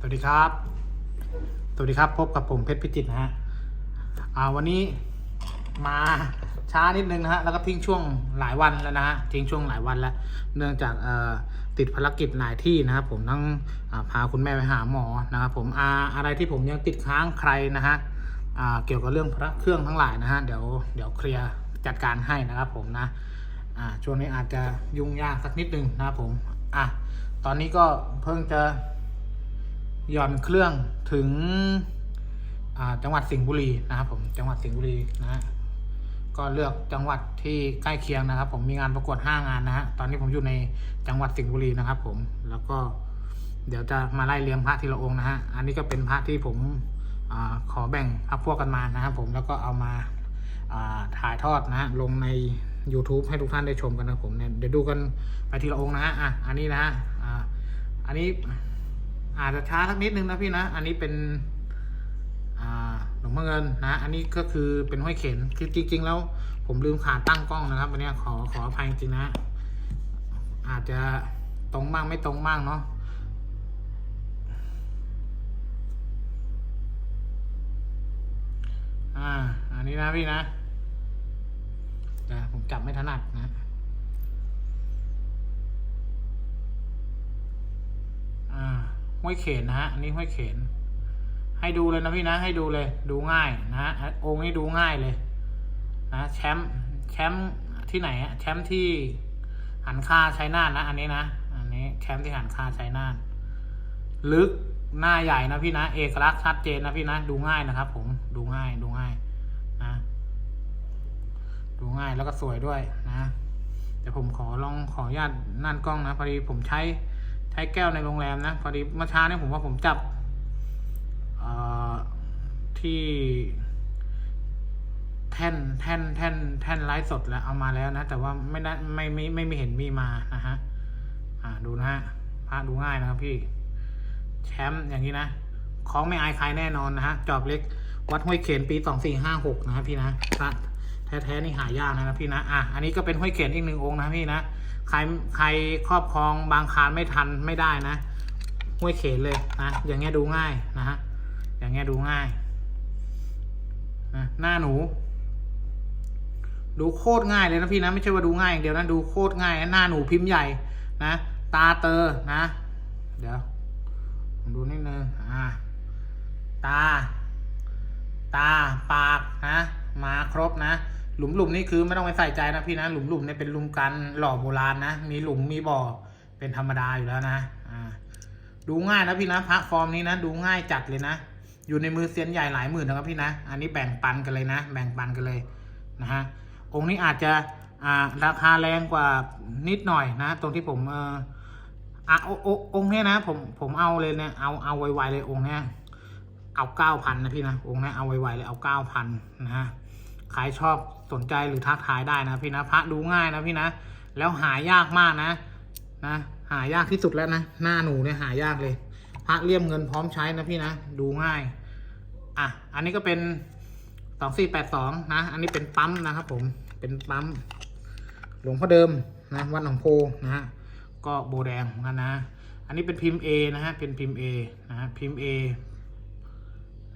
สวัสดีครับ สวัสดีครับพบกับผมเพชรพิจิตรนะฮะ อ่าวันนี้มาช้านิดนึงนะฮะแล้วก็ทิ้งช่วงหลายวันแล้วนะฮะทิ้งช่วงหลายวันแล้ว เนื่องจากเอ่อติดภารกิจหลายที่นะครับผมทั้งอพาคุณแม่ไปหาหมอนะครับผมอาอะไรที่ผมยังติดค้างใครนะฮะอ่าเกี่ยวกับเรื่องพระเครื่องทั้งหลายนะฮะเดี๋ยวเดี๋ยวเคลียร์จัดการให้นะครับผมนะอ่าช่วงนี้อาจจะยุ่งยากสักนิดนึงนะครับผมอะตอนนี้ก็เพิ่งจะ ย่อนเครื่องถึงจังหวัดสิงห์บุรีนะครับผมจังหวัดสิงห์บุรีนะฮะก็เลือกจังหวัดที่ใกล้เคียงนะครับ ผมมีงานประกวด 5 งานนะฮะตอนนี้ผมอยู่ในจังหวัดสิงห์บุรีนะครับ ผมแล้วก็เดี๋ยวจะมาไล่เรียงพระทีละองค์นะฮะอันนี้ก็เป็นพระที่ผมอขอแบ่งพรรคพวกกันมานะครับผมแล้วก็เอามาถ่ายทอดนะฮะลงใน YouTube ให้ทุกท่านได้ชมกันนะผมเนี่ยเดี๋ยวดูกันไปทีละองค์นะฮะอะอันนี้นะฮะอ่าอันนี้ อาจจะช้าสักนิดนึงนะพี่นะ อันนี้เป็นหลวงพ่อเงินนะ อันนี้ก็คือเป็นห้อยเข็น คือจริง ๆ แล้วผมลืมขาตั้งกล้องนะครับวันนี้ขอขออภัยจริงนะ อาจจะตรงบ้างไม่ตรงบ้างเนาะอ่า อันนี้นะพี่นะนะผมจับไม่ถนัดนะ ห้วยเขนนะฮะอันนี้ห้วยเขน ให้ดูเลยนะพี่นะให้ดูเลย ดูง่ายนะฮะองค์นี้ดูง่ายเลยนะแชมป์แชมป์ที่ไหนอะแชมป์ที่หันค่าใช้นานนะ อันนี้นะอันนี้แชมป์ที่หันค่าใช้นานลึกหน้าใหญ่นะพี่นะ เอกลักษณ์ชัดเจนนะพี่นะ ดูง่ายนะครับ ผมดูง่ายดูง่ายนะ ดูง่ายแล้วก็สวยด้วยนะเดี๋ยวผมขอลองขออนุญาตนั่นกล้องนะพอดีผมใช้ ช้แก้วในโรงแรมนะ พอดีเมื่อเช้าเนี่ยผมว่าผมจับที่แท่นแท่นแท่นแท่นไลฟ์สดแล้วเอามาแล้วนะ แต่ว่าไม่ได้ไม่ไม่ไม่ไม่เห็นมีมานะฮะอ่าดูนะฮะพระดูง่ายนะครับพี่ แชมป์อย่างนี้นะ ของไม่อายใครแน่นอนนะฮะ จอบเล็ก วัดห้วยเขนปีสองสี่ห้าหกนะพี่นะพระแท้ๆนี่หายากนะพี่นะ อะ อันนี้ก็เป็นห้วยเขนอีกหนึ่งองค์นะพี่นะ ใครใครครอบครองบางคารไม่ทันไม่ได้นะห้วยเขนเลยนะอย่างเงี้ยดูง่ายนะฮะอย่างเงี้ยดูง่ายนะหน้าหนู ดูโคตรง่ายเลยนะพี่นะไม่ใช่ว่าดูง่ายอย่างเดียวนะดูโคตรง่ายนะหน้าหนูพิมพ์ใหญ่นะตาเตอนะ เดี๋ยวผมดูนิดนึงอ่าตา ตาปากนะมาครบนะ หลุมหลุมนี่คือไม่ต้องไปใส่ใจนะพี่นะหลุมหลุมเนี่ยเป็นหลุมกันหล่อโบราณนะมีหลุมมีบ่อเป็นธรรมดาอยู่แล้วนะอ่าดูง่ายนะพี่นะพระฟอร์มนี้นะ ดูง่ายจัดเลยนะ อยู่ในมือเซียนใหญ่หลายหมื่นนะครับพี่นะ อันนี้แบ่งปันกันเลยนะ แบ่งปันกันเลยนะฮะองค์นี้อาจจะอ่าราคาแรงกว่านิดหน่อยนะ ตรงที่ผมเอออะออองค์เนี้ยนะ ผมผมเอาเลยเนี่ยเอาเอาไวๆเลยองค์เนี้ยเอาเก้าพันนะพี่นะองค์เนี้ยเอาไวๆเลยเอาเก้าพันนะฮะ ใครชอบสนใจหรือทักทายได้นะพี่นะพระดูง่ายนะพี่นะ แล้วหายากมากนะนะ หายากที่สุดแล้วนะหน้าหนูเนี่ยหายากเลย พระเลี่ยมเงินพร้อมใช้นะพี่นะ ดูง่ายอะอันนี้ก็เป็นสองสี่แปดสองนะ อันนี้เป็นปั๊มนะครับผมเป็นปั๊มหลวงพ่อเดิมนะวัดหนองโพนะฮะก็โบแดงเหมือนกันนะ อันนี้เป็นพิมพ์ A นะฮะเป็นพิมพ์ A นะฮะพิมพ์ A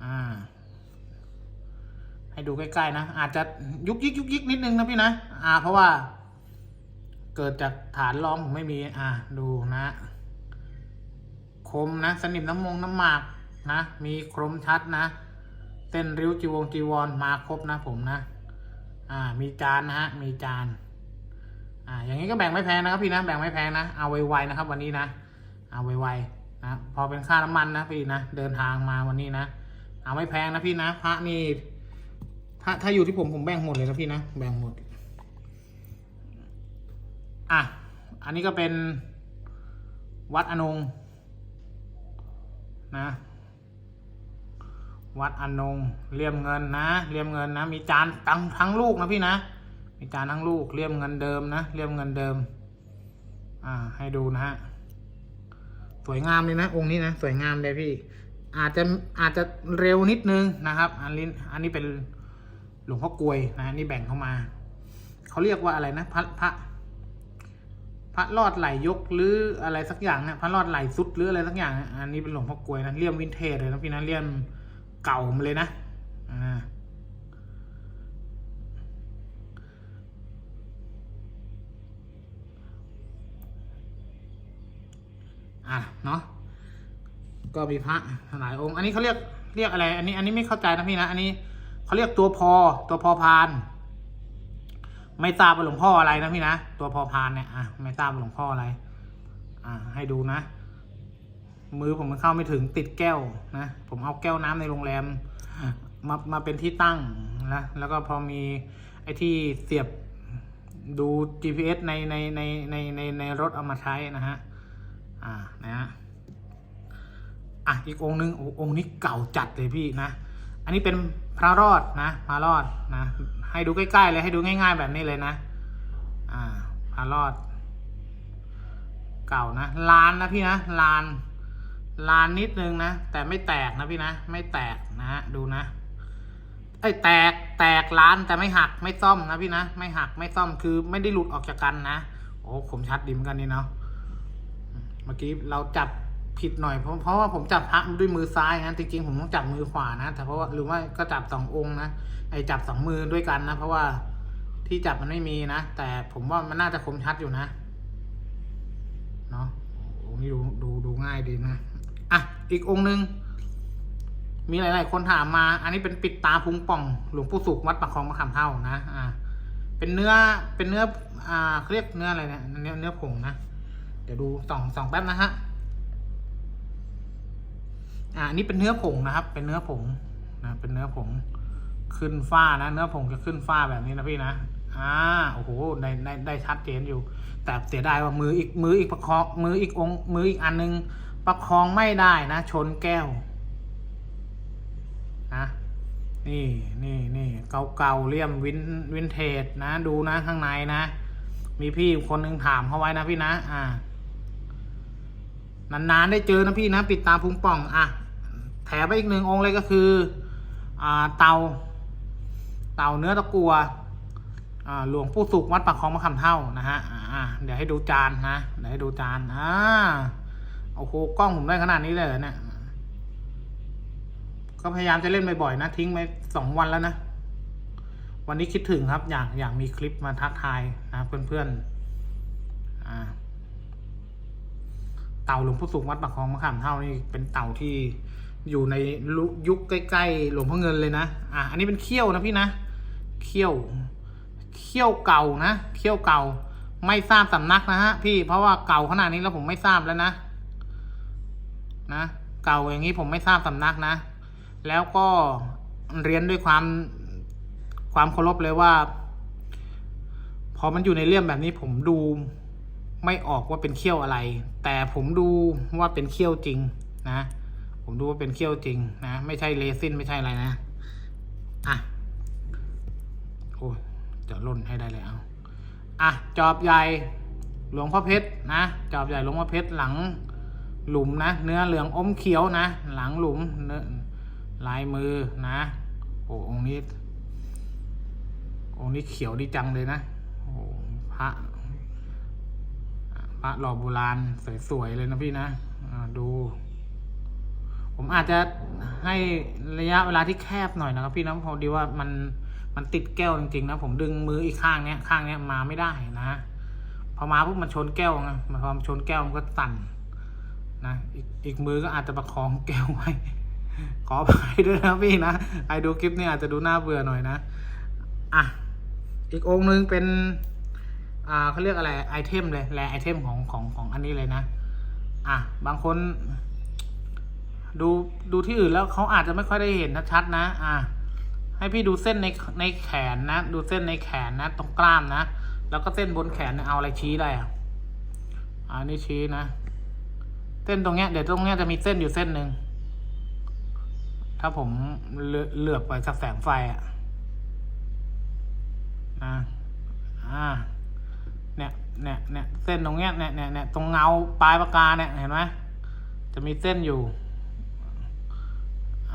อ่า ให้ดูใกล้ๆนะ อาจจะยุกยิกยุกยิกนิดนึงนะพี่นะ อ่า เพราะว่า เกิดจากฐานรองผมไม่มี อ่า ดูนะ คมนะ สนิมน้ำมงน้ำหมากนะ มีคมชัดนะเส้นริ้วจีวงจีวรมาครบนะผมนะ อ่า มีจานนะฮะ มีจาน อ่า อย่างนี้ก็แบ่งไม่แพงนะครับพี่นะ แบ่งไม่แพงนะ เอาไวๆนะครับ วันนี้นะ เอาไวๆนะ พอเป็นค่าน้ำมันนะพี่นะ เดินทางมาวันนี้นะ เอาไม่แพงนะพี่นะ พระนี่ ถ้าถ้าอยู่ที่ผมผมแบ่งหมดเลยนะพี่นะแบ่งหมด อะ อันนี้ก็เป็นวัดอนงนะ วัดอนงเลี่ยมเงินนะเลี่ยมเงินนะ มีจานทั้งทั้งลูกนะพี่นะมีจานทั้งลูกเลี่ยมเงินเดิมนะเลี่ยมเงินเดิม อ่า ให้ดูนะฮะสวยงามเลยนะ องค์นี้นะ สวยงามเลยพี่ อาจจะอาจจะเร็วนิดนึงนะครับ อันนี้อันนี้เป็น หลวงพ่อกลวยนะนี่แบ่งเข้ามา เขาเรียกว่าอะไรนะพระพระพระรอดไหลยกหรืออะไรสักอย่างเนี่ยพระรอดไหลสุดหรืออะไรสักอย่างอันนี้เป็นหลวงพ่อกลวยนะเลี่ยมวินเทจเลยนะพี่นะเลี่ยมเก่ามาเลยนะอ่าอะเนาะก็มีพระหลายองค์ อันนี้เขาเรียกเรียกอะไร อันนี้อันนี้ไม่เข้าใจนะพี่นะ อันนี้ เขาเรียกตัวพอตัวพอพาน ไม่ทราบว่าหลวงพ่ออะไรนะพี่นะตัวพอพานเนี่ยอะไม่ทราบว่าหลวงพ่ออะไร อ่า ให้ดูนะ มือผมมันเข้าไม่ถึงติดแก้วนะผมเอาแก้วน้ำในโรงแรม มามาเป็นที่ตั้งนะแล้วก็พอมีไอ้ที่เสียบดู GPS ในในในในในในรถเอามาใช้นะฮะ อ่า นะฮะ อะ อีกองค์นึง องค์นี้เก่าจัดเลยพี่นะ อันนี้เป็นพระรอดนะพระรอดนะ ให้ดูใกล้ๆเลยให้ดูง่ายๆ แบบนี้เลยนะอ่าพระรอด เก่านะลานนะพี่นะลานลานนิดนึงนะ แต่ไม่แตกนะพี่นะ ไม่แตกนะฮะดูนะไอ้แตกแตกล้านแต่ไม่หักไม่ซ่อมนะพี่นะไม่หักไม่ซ่อมคือไม่ได้หลุดออกจากกันนะ โอ้ผมชัดดีเหมือนกันนี่เนาะเมื่อกี้เราจับ ผิดหน่อยเพราะเพราะว่าผมจับพระด้วยมือซ้ายนะจริงๆผมต้องจับมือขวานะแต่เพราะว่าหรือว่าก็จับสององค์นะไอ้จับสองมือด้วยกันนะเพราะว่าที่จับมันไม่มีนะแต่ผมว่ามันน่าจะคมชัดอยู่นะเนาะองค์นี้ดูดูดูง่ายดีนะอะอีกองค์หนึ่งมีหลาย ๆ คนถามมา อันนี้เป็นปิดตาพุงป่อง หลวงปู่สุขวัดปากคลองมะขามเท่านะ อ่า เป็นเนื้อ เป็นเนื้อ อ่าเขาเรียกเนื้ออะไรเนี่ย เนื้อเนื้อผงนะ เดี๋ยวดูสองสองแป๊บนะฮะ อ่าอันนี้เป็นเนื้อผงนะครับ เป็นเนื้อผงนะเป็นเนื้อผงขึ้นฝ้านะ เนื้อผงจะขึ้นฝ้าแบบนี้นะพี่นะอ่าโอ้โหได้ได้ได้ชัดเจนอยู่ แต่เสียดายว่ามืออีกมืออีกประคองมืออีกองมืออีกอันนึงประคองไม่ได้นะ ชนแก้วนะนี่นี่นี่เก่าเก่าเลี่ยมวินวินเทจนะ ดูนะข้างในนะ มีพี่คนหนึ่งถามเขาไว้นะพี่นะ อ่านานๆได้เจอนะพี่นะ ปิดตาพุงป่อง อะ แถมไปอีกหนึ่งองค์เลยก็คืออเตา เตาเนื้อตะกัวหลวงปู่สุขวัดปากคลองมะขามเท่านะฮะเดี๋ยวให้ดูจานนะเดี๋ยวให้ดูจานอ่าโอ้โหกล้องผมได้ขนาดนี้เลยเนี่ยก็พยายามจะเล่นบ่อยๆนะ ทิ้งไปสองวันแล้วนะ วันนี้คิดถึงครับ อยากอยากมีคลิปมาทักทายนะเพื่อนๆเต่าหลวงพ่อสุขวัดปากคลองมะขามเท่านี่เป็นเต่าที่ อยู่ในยุคใกล้ๆหลวงพ่อเงินเลยนะอะอันนี้เป็นเขี้ยวนะพี่นะเขี้ยวเขี้ยวเก่านะเขี้ยวเก่า ไม่ทราบสำนักนะฮะพี่เพราะว่าเก่าขนาดนี้แล้วผมไม่ทราบแล้วนะ นะ เก่าอย่างนี้ผมไม่ทราบสำนักนะ แล้วก็เรียนด้วยความความเคารพเลยว่า พอมันอยู่ในเลี่ยมแบบนี้ผมดูไม่ออกว่าเป็นเขี้ยวอะไร แต่ผมดูว่าเป็นเขี้ยวจริงนะ ผมดูว่าเป็นเขี้ยวจริงนะ ไม่ใช่เลซินไม่ใช่อะไรนะ อะ โอ้จะล่นให้ได้เลยเอาอะ จอบใหญ่ หลวงพ่อเพชรนะ จอบใหญ่หลวงพ่อเพชรหลังหลุมนะ เนื้อเหลืองอมเขียวนะ หลังหลุมเนื้อลายมือนะ โอ้องนี้ องนี้เขียวดีจังเลยนะ โอ้พระ พระหล่อโบราณสวยๆเลยนะพี่นะ ดู ผมอาจจะให้ระยะเวลาที่แคบหน่อยนะครับพี่นะพอดีว่ามันมันติดแก้วจริงๆนะผมดึงมืออีกข้างเนี้ยข้างเนี้ยมาไม่ได้นะพอมาปุ๊บมันชนแก้วไงพอมันชนแก้วมันก็สั่นนะอีกอีกมือก็อาจจะประคองแก้วไว้ขออภัยด้วยนะพี่นะใครดูคลิปนี้อาจจะดูน่าเบื่อหน่อยนะอะอีกองค์นึงเป็นอ่าเขาเรียกอะไรไอเทมเลยแรไอเทมของของของอันนี้เลยนะ อะบางคน ดูดูที่อื่นแล้วเขาอาจจะไม่ค่อยได้เห็นชัดๆนะ อะให้พี่ดูเส้นในในแขนนะ ดูเส้นในแขนนะ ตรงกล้ามนะ แล้วก็เส้นบนแขนเนี่ยเอาอะไรชี้ได้อะอันนี้ชี้นะ เส้นตรงเนี้ยเดี๋ยวตรงเนี้ยจะมีเส้นอยู่เส้นหนึ่งถ้าผมเลือเลือกไปสักแสงไฟอะนะอ่าเนี่ยเนี่ยเนี่ยเส้นตรงเนี้ยเนี่ยเนี่ยเนี่ยตรงเงาปลายปากกาเนี่ยเห็นไหมจะมีเส้นอยู่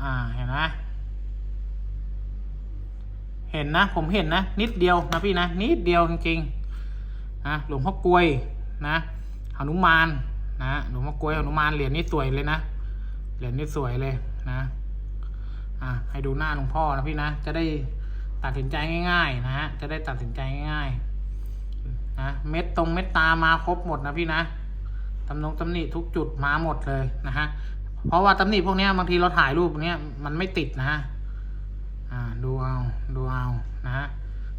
อ่าเห็นไหมเห็นนะ ผมเห็นนะ นิดเดียวนะพี่นะ นิดเดียวจริงๆนะหลวงพ่อกลวยนะหนุมานนะหลวงพ่อกล้วยหนุมานเหรียญนี้สวยเลยนะเหรียญนี้สวยเลยนะอะให้ดูหน้าหลวงพ่อนะพี่นะ จะได้ตัดสินใจง่าย ๆ นะฮะจะได้ตัดสินใจง่ายๆนะเม็ดตรงเม็ดตามาครบหมดนะพี่นะตำนงตำหนิทุกจุดมาหมดเลยนะฮะ เพราะว่าตำหนิพวกนี้บางทีเราถ่ายรูปเนี้ยมันไม่ติดนะฮะอ่าดูเอาดูเอานะฮะ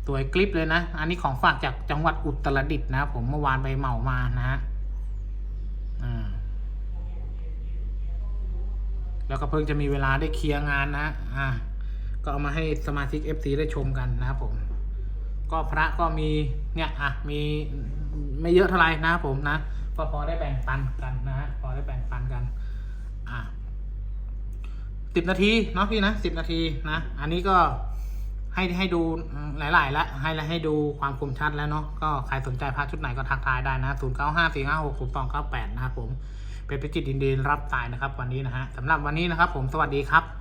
สวคลิปเลยนะ อันนี้ของฝากจากจังหวัดอุตรดิตถ์นะผมเมื่อวานไปเหมามานะฮะอ่าแล้วก็เพิ่งจะมีเวลาได้เคลียร์งานนะอ่าก็เอามาให้สมาชิก FC ได้ชมกันนะครับผม ก็พระก็มีเนี่ยอะมีไม่เยอะเท่าไหร่นะครับผมนะ ก็พอได้แบ่งปันกันนะฮะ พอได้แบ่งปันกัน อ่า สิบนาทีเนาะพี่นะสิบนาทีนะ อันนี้ก็ให้ให้ดูหลายๆแล้วให้ให้ดูความคมชัดแล้วเนาะก็ใครสนใจพระชุดไหนก็ทักทายได้นะศูนย์เก้าห้าสี่ห้าหกศูนย์สองเก้าแปดนะครับผมเป็นพิจิตรดินเดีรับตายนะครับวันนี้นะฮะสำหรับวันนี้นะครับผมสวัสดีครับ